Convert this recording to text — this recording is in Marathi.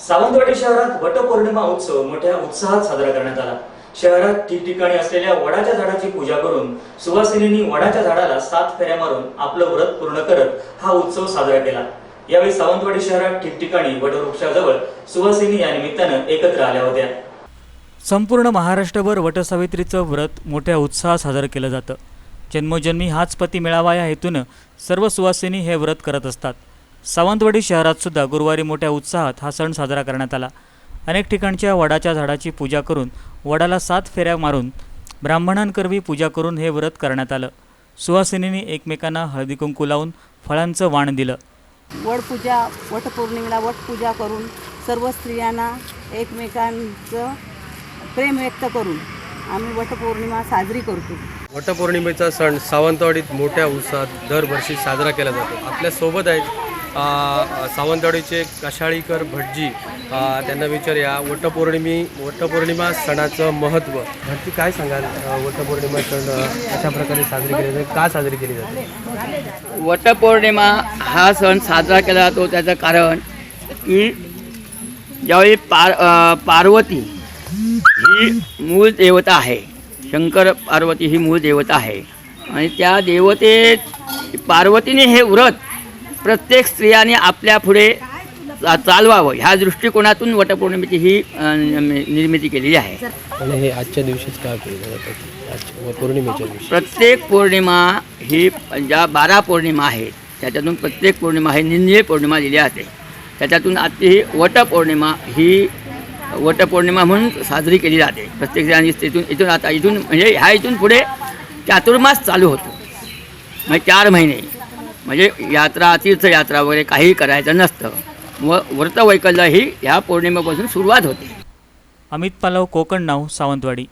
सावंतवाडी शहरात वटपौर्णिमा उत्सव मोठ्या उत्साहात साजरा करण्यात आला. शहरात ठिकठिकाणी असलेल्या वडाच्या झाडाची पूजा करून सुवासिनींनी वडाच्या झाडाला सात फेऱ्या मारून आपलं व्रत पूर्ण करत हा उत्सव साजरा केला. यावेळी सावंतवाडी शहरात ठिकठिकाणी वटवृक्षाजवळ सुवासिनी या निमित्तानं एकत्र आल्या होत्या. संपूर्ण महाराष्ट्रभर वटसावित्रीचं व्रत मोठ्या उत्साहात साजरं केलं जातं. जन्मोजन्मी हाच पती मिळावा या हेतूनं सर्व सुवासिनी हे व्रत करत असतात. सावंतवाडी शहरात सुद्धा गुरुवारी मोठ्या उत्साहात हा सण साजरा करण्यात आला. अनेक ठिकाणच्या वडाच्या झाडाची पूजा करून वडाला सात फेऱ्या मारून ब्राह्मणांकरवी पूजा करून हे व्रत करण्यात आलं. सुवासिनींनी एकमेकांना हळदी कुंकू लावून फळांचं वाण दिलं. वडपूजा वटपौर्णिमेला वटपूजा करून सर्व स्त्रियांना एकमेकांचं प्रेम व्यक्त करून आम्ही वटपौर्णिमा साजरी करतो. वटपौर्णिमेचा सण सावंतवाडीत मोठ्या उत्साहात दरवर्षी साजरा केला जातो. आपल्यासोबत आहेत आ, सावंतवाडीचे कशाळीकर भटजी त्यांना विचारूया वटपौर्णिमी वटपौर्णिमा सणाचं महत्त्व भटजी काय सांगाल? वटपौर्णिमा सण अशा प्रकारे साजरी केली जाते? का साजरी केली जाते? वटपौर्णिमा हा सण साजरा केला जातो त्याचं कारण की ज्यावेळी पार पार्वती ही मूळ देवता आहे शंकर पार्वती ही मूळ देवता आहे आणि त्या देवते पार्वतीने हे व्रत प्रत्येक स्त्रियाने आपल्या पुढे चा- चालवावं. ह्या दृष्टिकोनातून वटपौर्णिमेची ही निर्मिती केलेली आहे. आणि हे आजच्या दिवशीच का केलं? जातं आजच्या पौर्णिमेच्या दिवशी. प्रत्येक पौर्णिमा ही ज्या बारा पौर्णिमा आहेत त्याच्यातून प्रत्येक पौर्णिमा ही निंदे पौर्णिमा दिली जाते. त्याच्यातून आजची ही वटपौर्णिमा ही वटपौर्णिमा म्हणून साजरी केली जाते. प्रत्येक जणांनी इथून इथून आता इथून म्हणजे ह्या इथून पुढे चातुर्मास चालू होतो. म्हणजे चार महिने. म्हणजे यात्रा तीर्थयात्रा वगैरे काही करायचं नसतं. व व्रतवैकल्य ही ह्या पौर्णिमेपासून सुरुवात होते. अमित पालव कोकण नाव सावंतवाडी.